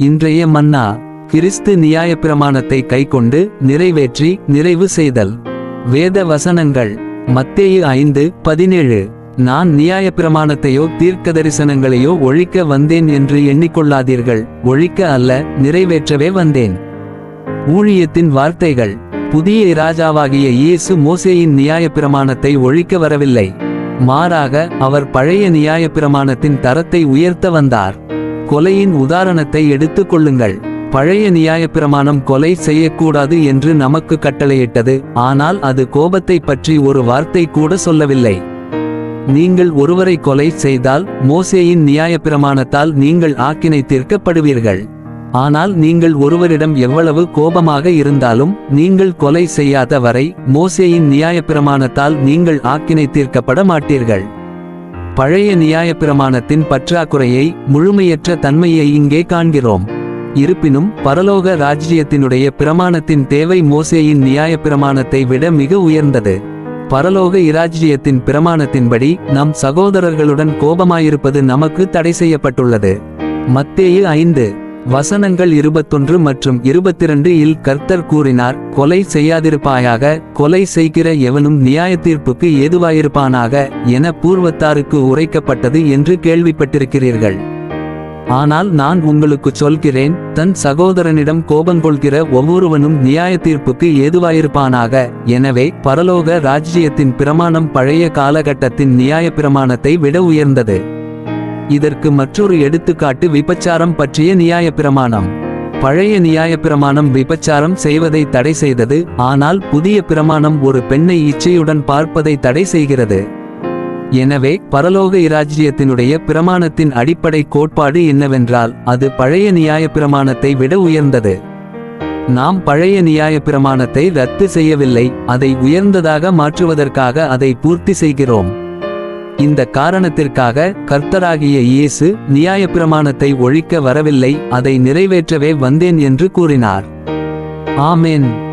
இன்றைய மன்னா கிறிஸ்து நியாயப்பிரமாணத்தை கைக்கொண்டு நிறைவேற்றி நிறைவு செய்தல். வேத வசனங்கள் மத்தேயு ஐந்து பதினேழு. நான் நியாயப்பிரமாணத்தையோ தீர்க்கதரிசனங்களையோ ஒழிக்க வந்தேன் என்று எண்ணிக்கொள்ளாதீர்கள். ஒழிக்க அல்ல நிறைவேற்றவே வந்தேன். ஊழியத்தின் வார்த்தைகள் புதிய ராஜாவாகிய இயேசு மோசேயின் நியாயப்பிரமாணத்தை ஒழிக்க வரவில்லை. மாறாக அவர் பழைய நியாயப்பிரமாணத்தின் தரத்தை உயர்த்த வந்தார். கொலையின் உதாரணத்தை எடுத்துக் கொள்ளுங்கள். பழைய நியாயப்பிரமாணம் கொலை செய்யக்கூடாது என்று நமக்கு கட்டளையிட்டது. ஆனால் அது கோபத்தை பற்றி ஒரு வார்த்தை கூட சொல்லவில்லை. நீங்கள் ஒருவரை கொலை செய்தால் மோசேயின் நியாயப்பிரமாணத்தால் நீங்கள் ஆக்கினை தீர்க்கப்படுவீர்கள். ஆனால் நீங்கள் ஒருவரிடம் எவ்வளவு கோபமாக இருந்தாலும் நீங்கள் கொலை செய்யாத வரை மோசேயின் நியாயப்பிரமாணத்தால் நீங்கள் ஆக்கினை தீர்க்கப்பட மாட்டீர்கள். பழைய நியாயப்பிரமாணத்தின் பற்றாக்குறையை முழுமையற்ற தன்மையை இங்கே காண்கிறோம். இருப்பினும் பரலோக ராஜ்யத்தினுடைய பிரமாணத்தின் தேவை மோசேயின் நியாயப்பிரமாணத்தை விட மிக உயர்ந்தது. பரலோக இராஜ்யத்தின் பிரமாணத்தின்படி நம் சகோதரர்களுடன் கோபமாயிருப்பது நமக்கு தடை செய்யப்பட்டுள்ளது. மத்தேயு ஐந்து வசனங்கள் இருபத்தொன்று மற்றும் இருபத்திரண்டு இல் கர்த்தர் கூறினார் கொலை செய்யாதிருப்பாயாக கொலை செய்கிற எவனும் நியாய தீர்ப்புக்கு ஏதுவாயிருப்பானாக என பூர்வத்தாருக்கு உரைக்கப்பட்டது என்று கேள்விப்பட்டிருக்கிறீர்கள். ஆனால் நான் உங்களுக்குச் சொல்கிறேன் தன் சகோதரனிடம் கோபம் கொள்கிற ஒவ்வொருவனும் நியாய தீர்ப்புக்கு ஏதுவாயிருப்பானாக. எனவே பரலோக ராஜ்ஜியத்தின் பிரமாணம் பழைய காலகட்டத்தின் நியாய பிரமாணத்தை விட உயர்ந்தது. இதற்கு மற்றொரு எடுத்துக்காட்டு விபச்சாரம் பற்றிய நியாய பிரமாணம் பழைய நியாய பிரமாணம் விபச்சாரம் செய்வதை தடை செய்தது ஆனால் புதிய பிரமாணம் ஒரு பெண்ணை இச்சையுடன் பார்ப்பதை தடை செய்கிறது. எனவே பரலோக இராஜ்யத்தினுடைய பிரமாணத்தின் அடிப்படை கோட்பாடு என்னவென்றால் அது பழைய நியாய பிரமாணத்தை விட உயர்ந்தது. நாம் பழைய நியாய பிரமாணத்தை ரத்து செய்யவில்லை அதை உயர்ந்ததாக மாற்றுவதற்காக அதை பூர்த்தி செய்கிறோம். இந்த காரணத்திற்காக கர்த்தராகிய இயேசு நியாயப்பிரமாணத்தை ஒழிக்க வரவில்லை அதை நிறைவேற்றவே வந்தேன் என்று கூறினார். ஆமென்.